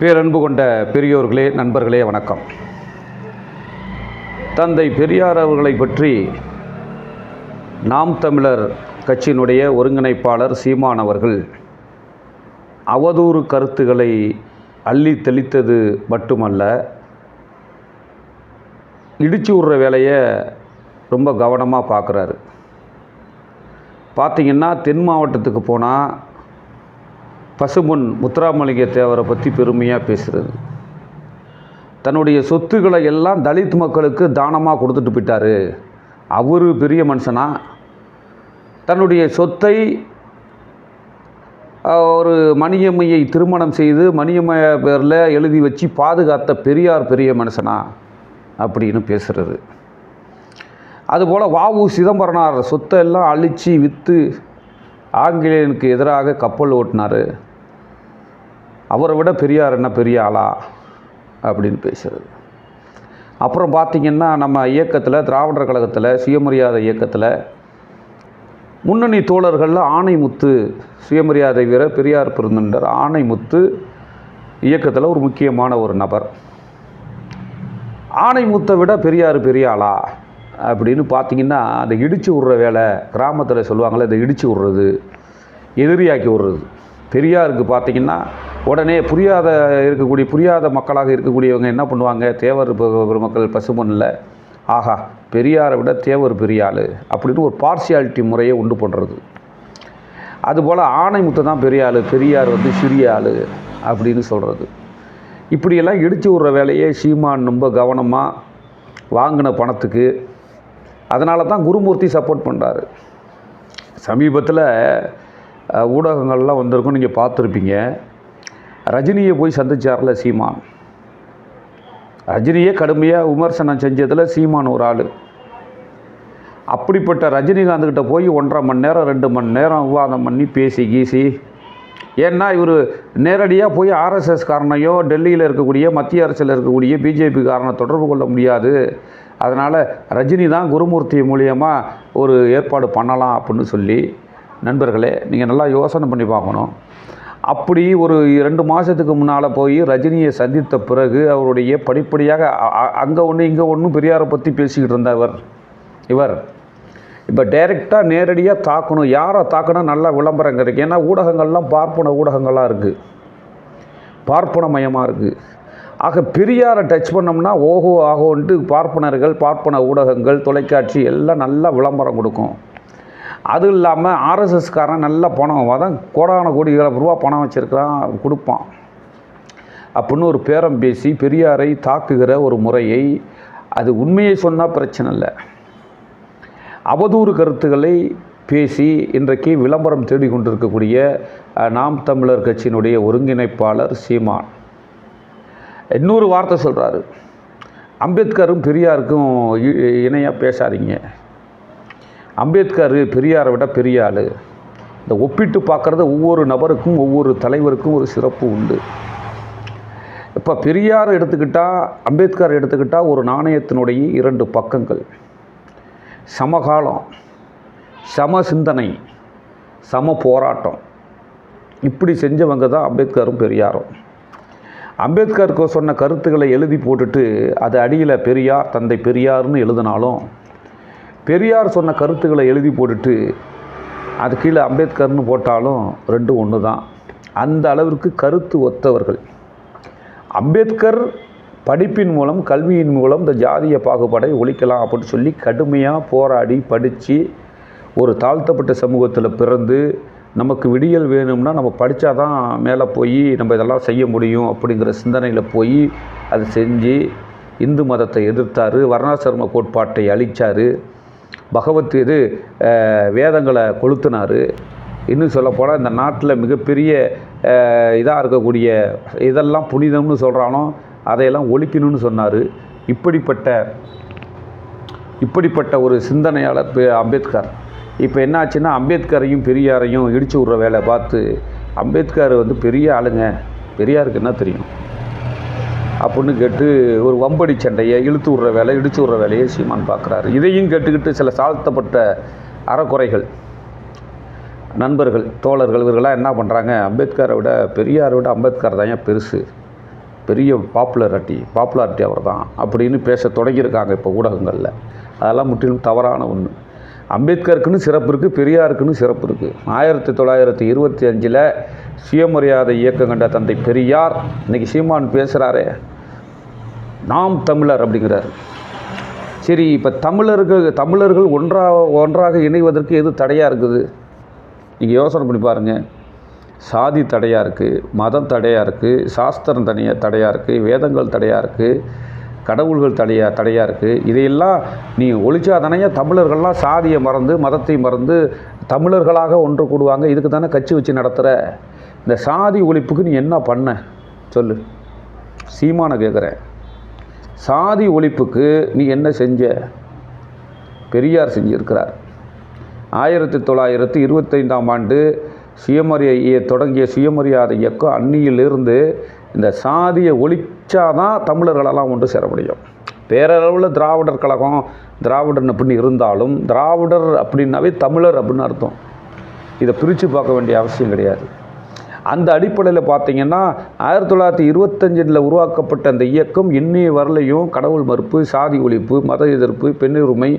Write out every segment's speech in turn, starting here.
பேரன்பு கொண்ட பெரியோர்களே நண்பர்களே வணக்கம். தந்தை பெரியார் அவர்களை பற்றி நாம் தமிழர் கட்சியினுடைய ஒருங்கிணைப்பாளர் சீமான் அவர்கள் அவதூறு கருத்துக்களை அள்ளி தெளித்தது மட்டுமல்ல இடிச்சு விடுற வேலையை ரொம்ப கவனமாக பார்க்குறாரு. பார்த்தீங்கன்னா தென் மாவட்டத்துக்கு போனால் பசும்பொன் முத்துராமலிங்க தேவரை பற்றி பெருமையாக பேசுகிறது தன்னுடைய சொத்துக்களை எல்லாம் தலித் மக்களுக்கு தானமாக கொடுத்துட்டு போயிட்டார். அவர் பெரிய மனுஷனா? தன்னுடைய சொத்தை ஒரு மணியம்மையை திருமணம் செய்து மணியம்மைய பேரில் எழுதி வச்சு பாதுகாத்த பெரியார் பெரிய மனுஷனா? அப்படின்னு பேசுகிறது அதுபோல் வாவு சிதம்பரனார் சொத்தை எல்லாம் அழித்து விற்று ஆங்கிலேயனுக்கு எதிராக கப்பல் ஓட்டினார். அவரை விட பெரியார் என்ன பெரிய ஆளா? அப்படின்னு பேசுகிறது அப்புறம் பார்த்திங்கன்னா நம்ம இயக்கத்தில் திராவிடர் கழகத்தில் சுயமரியாதை இயக்கத்தில் முன்னணி தோழர்களில் ஆணைமுத்து சுயமரியாதை வீரர் பெரியார் பெருந்தண்டர் ஆணைமுத்து இயக்கத்தில் ஒரு முக்கியமான ஒரு நபர். ஆணைமுத்தை விட பெரியார் பெரிய ஆளா? அப்படின்னு பார்த்தீங்கன்னா அந்த இடித்து விட்ற வேலை கிராமத்தில் சொல்லுவாங்களே இதை இடித்து விட்றது எதிரியாக்கி விட்றது பெரியாருக்கு பார்த்தீங்கன்னா உடனே புரியாத இருக்கக்கூடிய புரியாத மக்களாக இருக்கக்கூடியவங்க என்ன பண்ணுவாங்க? தேவர் பெருமக்கள் பசுமண்ணில் ஆஹா பெரியாரை விட தேவர் பெரியாள் அப்படின்னு ஒரு பார்சியாலிட்டி முறையை உண்டு பண்ணுறது அதுபோல் ஆணைமுத்து தான் பெரிய ஆள் பெரியார் வந்து சிறிய ஆள் அப்படின்னு சொல்கிறது இப்படியெல்லாம் இடித்து விட்ற வேலையை சீமான் ரொம்ப கவனமாக வாங்கின பணத்துக்கு. அதனால தான் குருமூர்த்தி சப்போர்ட் பண்ணுறாரு சமீபத்தில் ஊடகங்கள்லாம் வந்திருக்கும் நீங்கள் பார்த்துருப்பீங்க. ரஜினியை போய் சந்திச்சார்ல சீமான். ரஜினியே கடுமையாக விமர்சனம் செஞ்சதில் சீமான் ஒரு ஆள். அப்படிப்பட்ட ரஜினிகாந்த்கிட்ட போய் ஒன்றரை மணி நேரம் ரெண்டு மணி நேரம் விவாதம் பண்ணி பேசி கீசி. ஏன்னா இவர் நேரடியாக போய் ஆர்எஸ்எஸ் காரணையோ டெல்லியில் இருக்கக்கூடிய மத்திய அரசில் இருக்கக்கூடிய பிஜேபி காரனை தொடர்பு கொள்ள முடியாது. அதனால் ரஜினி தான் குருமூர்த்தி மூலியமாக ஒரு ஏற்பாடு பண்ணலாம் அப்படின்னு சொல்லி. நண்பர்களே நீங்கள் நல்லா யோசனை பண்ணி பார்க்கணும். அப்படி ஒரு ரெண்டு மாதத்துக்கு முன்னால் போய் ரஜினியை சந்தித்த பிறகு அவருடைய படிப்படியாக அங்கே ஒன்று இங்கே ஒன்றும் பெரியாரை பற்றி பேசிக்கிட்டு இருந்தவர் இவர். இப்போ டைரெக்டாக நேரடியாக தாக்கணும். யாரை தாக்கணும் நல்லா விளம்பரம் கிடைக்கும் ஏன்னா ஊடகங்கள்லாம் பார்ப்பன ஊடகங்களாக இருக்குது பார்ப்பனமயமாக இருக்குது ஆக பெரியாரை டச் பண்ணோம்னா ஓஹோ ஆகோன்ட்டு பார்ப்பனர்கள் பார்ப்பன ஊடகங்கள் தொலைக்காட்சி எல்லாம் நல்லா விளம்பரம் கொடுக்கும். அது இல்லாமல் ஆர்எஸ்எஸ்காரன் நல்ல பணம் அதான் கோடான கோடிகளை ரூபா பணம் வச்சுருக்கிறான் கொடுப்பான். அப்படின்னு ஒரு பேரம் பேசி பெரியாரை தாக்குகிற ஒரு முறையை அது உண்மையை சொன்னால் பிரச்சனை இல்லை. அவதூறு கருத்துக்களை பேசி இன்றைக்கு விளம்பரம் தேடிக் கொண்டிருக்கக்கூடிய நாம் தமிழர் கட்சியினுடைய ஒருங்கிணைப்பாளர் சீமான். இன்னொரு வார்த்தை சொல்கிறாரு அம்பேத்கரும் பெரியாருக்கும் இணையாக பேசாதீங்க. அம்பேத்கர் பெரியாரை விட பெரிய ஆள். இந்த ஒப்பிட்டு பார்க்குறது ஒவ்வொரு நபருக்கும் ஒவ்வொரு தலைவருக்கும் ஒரு சிறப்பு உண்டு. இப்போ பெரியார் எடுத்துக்கிட்டால் அம்பேத்கர் எடுத்துக்கிட்டால் ஒரு நாணயத்தினுடைய இரண்டு பக்கங்கள். சமகாலம் சம சிந்தனை சம போராட்டம். இப்படி செஞ்சவங்க தான் அம்பேத்கரும் பெரியாரும். அம்பேத்கருக்கு சொன்ன கருத்துக்களை எழுதி போட்டுட்டு அது அடியில் பெரியார் தந்தை பெரியார்னு எழுதினாலும் பெரியார் சொன்ன கருத்துக்களை எழுதி போட்டுட்டு அது கீழே அம்பேத்கர்னு போட்டாலும் ரெண்டும் ஒன்று தான். அந்த அளவிற்கு கருத்து ஒத்தவர்கள். அம்பேத்கர் படிப்பின் மூலம் கல்வியின் மூலம் இந்த ஜாதிய பாகுபாடை ஒழிக்கலாம் அப்படின்னு சொல்லி கடுமையாக போராடி படித்து ஒரு தாழ்த்தப்பட்ட சமூகத்தில் பிறந்து நமக்கு விடியல் வேணும்னா நம்ம படித்தா தான் மேலே போய் நம்ம இதெல்லாம் செய்ய முடியும் அப்படிங்கிற சிந்தனையில் போய் அதை செஞ்சு இந்து மதத்தை எதிர்த்தார் வர்ணாசிரம கோட்பாட்டை அழித்தார் பகவத் இது வேதங்களை கொளுத்தினார். இன்னும் சொல்லப்போனால் இந்த நாட்டில் மிகப்பெரிய இதாக இருக்கக்கூடிய இதெல்லாம் புனிதம்னு சொல்கிறானோ அதையெல்லாம் ஒழிக்கணும்னு சொன்னார். இப்படிப்பட்ட இப்படிப்பட்ட ஒரு சிந்தனையாளர் பெ- அம்பேத்கர். இப்போ என்னாச்சுன்னா அம்பேத்கரையும் பெரியாரையும் இடிச்சு விட்ற வேலை பார்த்து அம்பேத்கர் வந்து பெரிய ஆளுங்க. பெரியாருக்கு என்ன தெரியும்? அப்படின்னு கேட்டு ஒரு வம்படி சண்டையை இழுத்து விட்ற வேலை இடித்து விட்ற வேலையை சீமான் பார்க்குறாரு. இதையும் கேட்டுக்கிட்டு சில தாழ்த்தப்பட்ட அறக்குறைகள் நண்பர்கள் தோழர்கள் இவர்கள்லாம் என்ன பண்ணுறாங்க அம்பேத்கரை விட பெரியாரை விட அம்பேத்கர் தான் ஏன் பெருசு? பெரிய பாப்புலரிட்டி பாப்புலாரிட்டி அவர் தான் அப்படின்னு பேச தொடங்கியிருக்காங்க இப்போ ஊடகங்களில். அதெல்லாம் முற்றிலும் தவறான ஒன்று அம்பேத்கருக்குன்னு சிறப்பு இருக்குது பெரியாருக்குன்னு சிறப்பு இருக்குது ஆயிரத்தி தொள்ளாயிரத்தி இருபத்தி அஞ்சில் சுயமரியாதை இயக்கம் கண்ட தந்தை பெரியார் இன்றைக்கி சீமான் பேசுகிறாரே நாம் தமிழர் அப்படிங்கிறார். சரி இப்போ தமிழர்கள் தமிழர்கள் ஒன்றாக ஒன்றாக இணைவதற்கு எது தடையாக இருக்குது? நீங்கள் யோசனை பண்ணி பாருங்கள் சாதி தடையாக இருக்குது மதம் தடையாக இருக்குது சாஸ்திரம் தனியாக தடையாக இருக்குது வேதங்கள் தடையாக இருக்குது கடவுள்கள் தடையாக தடையாக இருக்குது இதையெல்லாம் நீ ஒழிச்சாதானே தமிழர்கள்லாம் சாதியை மறந்து மதத்தை மறந்து தமிழர்களாக ஒன்று கூடுவாங்க. இதுக்கு தானே கட்சி வச்சு நடத்துகிற இந்த சாதி ஒழிப்புக்கு நீ என்ன பண்ண? சொல்லு. சீமானை கேட்குறேன் சாதி ஒழிப்புக்கு நீ என்ன செஞ்ச? பெரியார் செஞ்சிருக்கிறார். ஆயிரத்தி தொள்ளாயிரத்தி இருபத்தைந்தாம் ஆண்டு சுயமரியாதையை தொடங்கிய சுயமரியாதை இயக்கம் அன்னியிலிருந்து இந்த சாதியை தான் தமிழர்களெல்லாம் ஒன்று சேர முடியும். பேரளவில் திராவிடர் கழகம் திராவிடன் அப்படின்னு இருந்தாலும் திராவிடர் அப்படின்னாவே தமிழர் அப்படின்னு அர்த்தம். இதை பிரித்து பார்க்க வேண்டிய அவசியம் கிடையாது. அந்த அடிப்படையில் பார்த்தீங்கன்னா ஆயிரத்தி தொள்ளாயிரத்தி இருபத்தஞ்சில் உருவாக்கப்பட்ட அந்த இயக்கம் இன்னைய வரலையும் கடவுள் மறுப்பு சாதி ஒழிப்பு மத எதிர்ப்பு பெண்ணுரிமை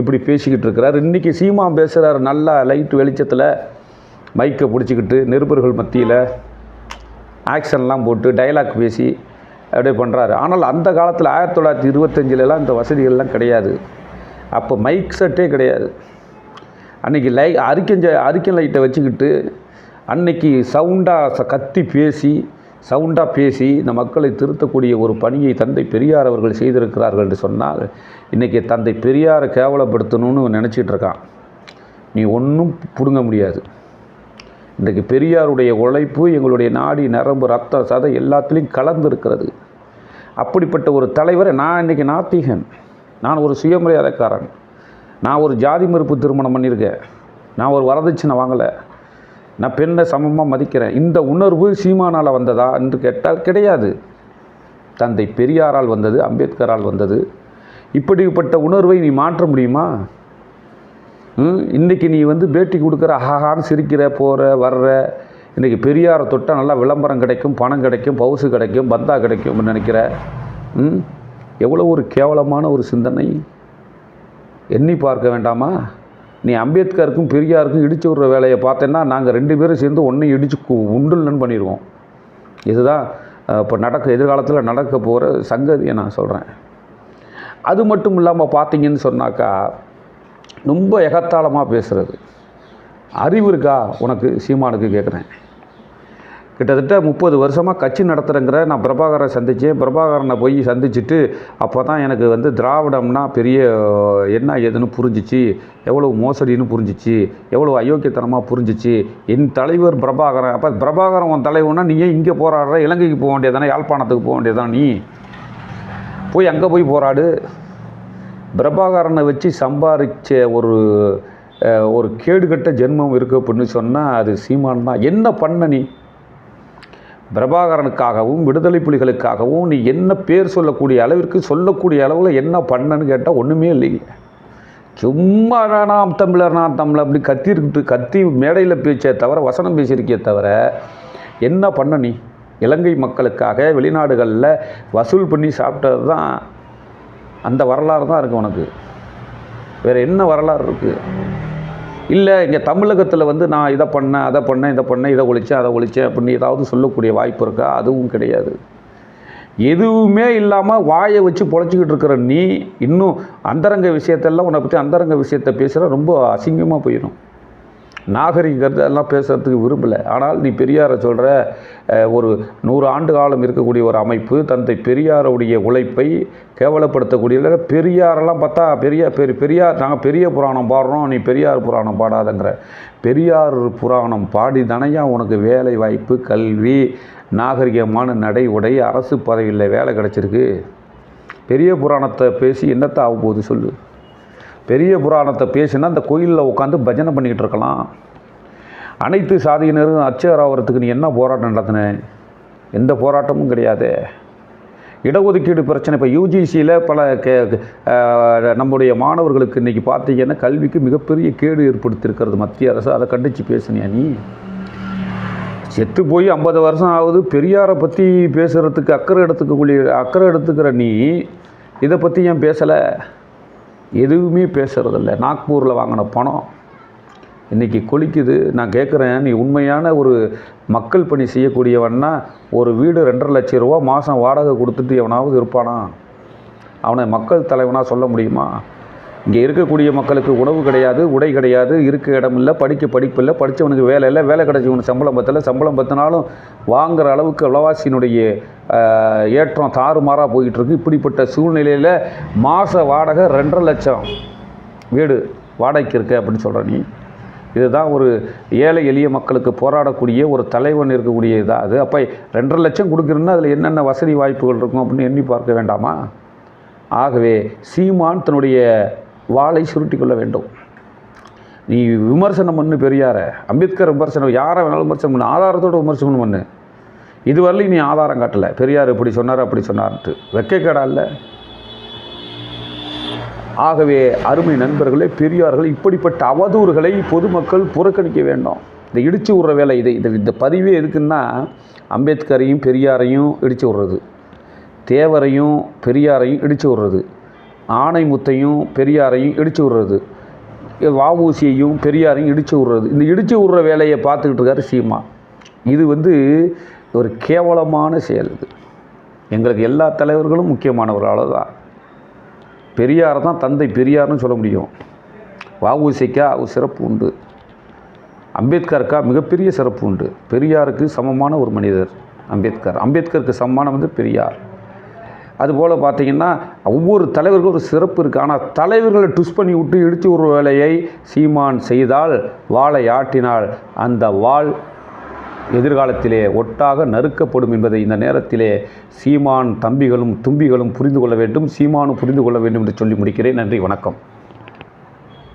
இப்படி பேசிக்கிட்டு இருக்கிறார். இன்றைக்கி சீமா பேசுகிறார் நல்லா லைட் வெளிச்சத்தில் மைக்கை பிடிச்சிக்கிட்டு நிருபர்கள் மத்தியில் ஆக்ஷன்லாம் போட்டு டைலாக் பேசி அப்படியே பண்ணுறாரு ஆனால் அந்த காலத்தில் ஆயிரத்தி தொள்ளாயிரத்தி இருபத்தஞ்சிலலாம் இந்த வசதிகள்லாம் கிடையாது. அப்போ மைக் செட்டே கிடையாது. அன்றைக்கி லை அரிக்கஞ்ச அரிக்கன் லைட்டை வச்சுக்கிட்டு அன்னைக்கு சவுண்டாக கத்தி பேசி சவுண்டாக பேசி இந்த மக்களை திருத்தக்கூடிய ஒரு பணியை தந்தை பெரியார் அவர்கள் செய்திருக்கிறார்கள் என்று சொன்னால் இன்றைக்கி தந்தை பெரியாரை கேவலப்படுத்தணும்னு நினச்சிட்டு இருக்கான். நீ ஒன்றும் பிடுங்க முடியாது. இன்றைக்கு பெரியாருடைய உழைப்பு எங்களுடைய நாடி நரம்பு ரத்த சதை எல்லாத்துலேயும் கலந்துருக்கிறது. அப்படிப்பட்ட ஒரு தலைவரை நான் இன்றைக்கி நாத்திகன். நான் ஒரு சுயமரியாதைக்காரன். நான் ஒரு ஜாதி மறுப்பு திருமணம் பண்ணியிருக்கேன். நான் ஒரு வரதட்சணை வாங்கலை. நான் பெண்ணை சமமாக மதிக்கிறேன். இந்த உணர்வு சீமானால் வந்ததா என்று கேட்டால் கிடையாது. தந்தை பெரியாரால் வந்தது அம்பேத்கரால் வந்தது. இப்படிப்பட்ட உணர்வை நீ மாற்ற முடியுமா? ம், நீ வந்து பேட்டி கொடுக்குற ஆஹான்னு சிரிக்கிற போகிற வர்ற இன்றைக்கி பெரியாரை தொட்டால் நல்லா விளம்பரம் கிடைக்கும் பணம் கிடைக்கும் பவுசு கிடைக்கும் பந்தா கிடைக்கும்னு நினைக்கிற ம்? எவ்வளோ ஒரு கேவலமான ஒரு சிந்தனை. எண்ணி பார்க்க வேண்டாமா? நீ அம்பேத்கருக்கும் பெரியாருக்கும் இடிச்சு விடுற வேலையை பார்த்தேன்னா நாங்கள் ரெண்டு பேரும் சேர்ந்து ஒன்றையும் இடிச்சு கு- உண்டுலன்னு பண்ணிடுவோம் இதுதான் இப்போ நடக்க எதிர்காலத்தில் நடக்க போகிற சங்கதியை நான் சொல்கிறேன் அது மட்டும் இல்லாமல் பார்த்தீங்கன்னு சொன்னாக்கா ரொம்ப எகத்தாளமாக பேசுகிறது அறிவு இருக்கா? உனக்கு சீமானுக்கு கேட்குறேன் கிட்டத்தட்ட முப்பது வருஷமாக கட்சி நடத்துகிறேங்கிற நான் பிரபாகரை சந்தித்தேன் பிரபாகரனை போய் சந்திச்சுட்டு அப்போ தான் எனக்கு வந்து திராவிடம்னா பெரிய என்ன ஏதுன்னு புரிஞ்சிச்சு. எவ்வளோ மோசடின்னு புரிஞ்சிச்சு. எவ்வளோ அயோக்கியத்தனமாக புரிஞ்சிச்சு. என் தலைவர் பிரபாகரன் அப்போ பிரபாகரன் உன் தலைவனா நீ ஏன் இங்கே போராடுற? இலங்கைக்கு போக வேண்டியதானே யாழ்ப்பாணத்துக்கு போக வேண்டியதானே நீ? போய் அங்கே போய் போராடு. பிரபாகரனை வச்சு சம்பாதிச்ச ஒரு ஒரு கேடுகட்ட ஜென்மம் இருக்குது அப்படின்னு சொன்னால் அது சீமான் தான். என்ன பண்ண நீ? பிரபாகரனுக்காகவும் விடுதலை புலிகளுக்காகவும் நீ என்ன பேர் சொல்லக்கூடிய அளவிற்கு சொல்லக்கூடிய அளவில் என்ன பண்ணன்னு கேட்டால் ஒன்றுமே இல்லைங்க. சும்மா நாம் தமிழர் நான் தமிழர் அப்படி கத்திருக்கிட்டு கத்தி மேடையில் பேச்சே தவிர வசனம் பேசியிருக்கே தவிர என்ன பண்ண நீ? இலங்கை மக்களுக்காக வெளிநாடுகளில் வசூல் பண்ணி சாப்பிட்டது தான் அந்த வரலாறு தான் இருக்குது உனக்கு. வேறு என்ன வரலாறு இருக்குது இல்லை இங்கே தமிழகத்தில் வந்து நான் இதை பண்ணேன் அதை பண்ணேன் இதை பண்ணேன் இதை ஒழிச்சேன் அதை ஒழிச்சேன் அப்படின்னு ஏதாவது சொல்லக்கூடிய வாய்ப்பு இருக்கா? அதுவும் கிடையாது. எதுவுமே இல்லாமல் வாயை வச்சு பொழைச்சிக்கிட்டு இருக்கிற நீ இன்னும் அந்தரங்க விஷயத்தெல்லாம் உன்னை பற்றி அந்தரங்க விஷயத்தை பேசுகிற ரொம்ப அசிங்கமாக போயிடும் நாகரிகத்தை எல்லாம் பேசுகிறதுக்கு விரும்பலை. ஆனால் நீ பெரியாரை சொல்கிற ஒரு நூறு ஆண்டு காலம் இருக்கக்கூடிய ஒரு அமைப்பு தந்தை பெரியாருடைய உழைப்பை கேவலப்படுத்தக்கூடிய பெரியாரெல்லாம் பார்த்தா பெரியார் பெரிய பெரியார் நாங்கள் பெரிய புராணம் பாடுறோம் நீ பெரியார் புராணம் பாடாதங்கிற. பெரியார் புராணம் பாடி தானையா உனக்கு வேலை வாய்ப்பு கல்வி நாகரிகமான நடை உடை அரசு பதவியில் வேலை கிடச்சிருக்கு. பெரிய புராணத்தை பேசி என்னத்தை ஆகும் போகுது சொல்லு. பெரிய புராணத்தை பேசினா அந்த கோயிலில் உட்காந்து பஜனை பண்ணிக்கிட்டு இருக்கலாம். அனைத்து சாதியினரும் அச்சகர் ஆகிறதுக்கு நீ என்ன போராட்டம் நடத்தின? எந்த போராட்டமும் கிடையாது. இடஒதுக்கீடு பிரச்சனை. இப்போ யூஜிசியில் பல கே நம்முடைய மாணவர்களுக்கு இன்றைக்கி பார்த்தீங்கன்னா கல்விக்கு மிகப்பெரிய கேடு ஏற்படுத்தியிருக்கிறது. மத்திய அரசு அதை கண்டித்து பேசுனியா நீ? செத்து போய் ஐம்பது வருஷம் ஆகுது. பெரியாரை பற்றி பேசுகிறதுக்கு அக்கறை எடுத்துக்கக்கூடிய அக்கறை எடுத்துக்கிற நீ இதை பற்றி ஏன் பேசலை? எதுவுமே பேசுகிறதில்ல நாக்பூரில் வாங்கின பணம் இன்றைக்கி கொலிக்குது நான் கேட்குறேன் நீ உண்மையான ஒரு மக்கள் பணி செய்யக்கூடியவன்னா ஒரு வீடு ரெண்டரை லட்சம் ரூபா மாதம் வாடகை கொடுத்துட்டு எவனாவது இருப்பானா? அவனை மக்கள் தலைவனாக சொல்ல முடியுமா? இங்கே இருக்கக்கூடிய மக்களுக்கு உணவு கிடையாது உடை கிடையாது இருக்க இடம் இல்லை படிக்க படிப்பு இல்லை படித்தவனுக்கு வேலை இல்லை வேலை கிடைச்சவனுக்கு சம்பளம் பத்தலை. சம்பளம் பத்தினாலும் வாங்குகிற அளவுக்கு விலவாசியினுடைய ஏற்றம் தாறுமாறாக போயிட்டுருக்கு. இப்படிப்பட்ட சூழ்நிலையில் மாத வாடகை ரெண்டரை லட்சம் வீடு வாடகைக்கு இருக்க அப்படின்னு சொல்கிற நீ. இதுதான் ஒரு ஏழை எளிய மக்களுக்கு போராடக்கூடிய ஒரு தலைவன் இருக்கக்கூடிய இதாக அது. அப்போ ரெண்டரை லட்சம் கொடுக்குறேன்னா அதில் என்னென்ன வசதி வாய்ப்புகள் இருக்கும் அப்படின்னு எண்ணி பார்க்க வேண்டாமா? ஆகவே சீமான் தன்னுடைய வாளை சுருட்டி கொள்ள வேண்டும். நீ விமர்சனம் பண்ணு பெரியார. அம்பேத்கர் விமர்சனம் யாரை வேணாலும் விமர்சனம் பண்ணு. ஆதாரத்தோட விமர்சனம் பண்ணு. இதுவரையிலும் நீ ஆதாரம் காட்டலை. பெரியார் இப்படி சொன்னார் அப்படி சொன்னார்ன்ட்டு. வெக்கைக்கடா இல்லை. ஆகவே அருமை நண்பர்களே பெரியார்கள் இப்படிப்பட்ட அவதூறுகளை பொதுமக்கள் புறக்கணிக்க வேண்டும். இந்த இடித்து விட்ற வேலை இதை. இது இந்த பதிவே எதுக்குன்னா அம்பேத்கரையும் பெரியாரையும் இடித்து விட்றது தேவரையும் பெரியாரையும் இடிச்சு விட்றது ஆணைமுத்தையும் பெரியாரையும் இடிச்சு விட்றது வாவூசியையும் பெரியாரையும் இடிச்சு விட்றது இந்த இடிச்சு விடுற வேலையை பார்த்துக்கிட்டு இருக்காரு சீமா. இது வந்து ஒரு கேவலமான செயல் இது. எங்களுக்கு எல்லா தலைவர்களும் முக்கியமானவர் அவ்வளோதான் பெரியார் தான் தந்தை பெரியார்னு சொல்ல முடியும். வஉசிக்கா ஒரு சிறப்பு உண்டு. அம்பேத்கருக்கா மிகப்பெரிய சிறப்பு உண்டு. பெரியாருக்கு சமமான ஒரு மனிதர் அம்பேத்கர். அம்பேத்கருக்கு சமமான வந்து பெரியார். அதுபோல் பார்த்தீங்கன்னா ஒவ்வொரு தலைவருக்கும் ஒரு சிறப்பு இருக்குது ஆனால் தலைவர்களை ட்விஸ் பண்ணி விட்டு இடித்து ஒரு வேலையை சீமான் செய்தால் வாளை ஆட்டினால் அந்த வாள் எதிர்காலத்திலே ஒட்டாக நறுக்கப்படும் என்பதை இந்த நேரத்திலே சீமான் தம்பிகளும் தும்பிகளும் புரிந்து கொள்ள வேண்டும். சீமானும் புரிந்து கொள்ள வேண்டும் என்று சொல்லி முடிக்கிறேன். நன்றி வணக்கம்.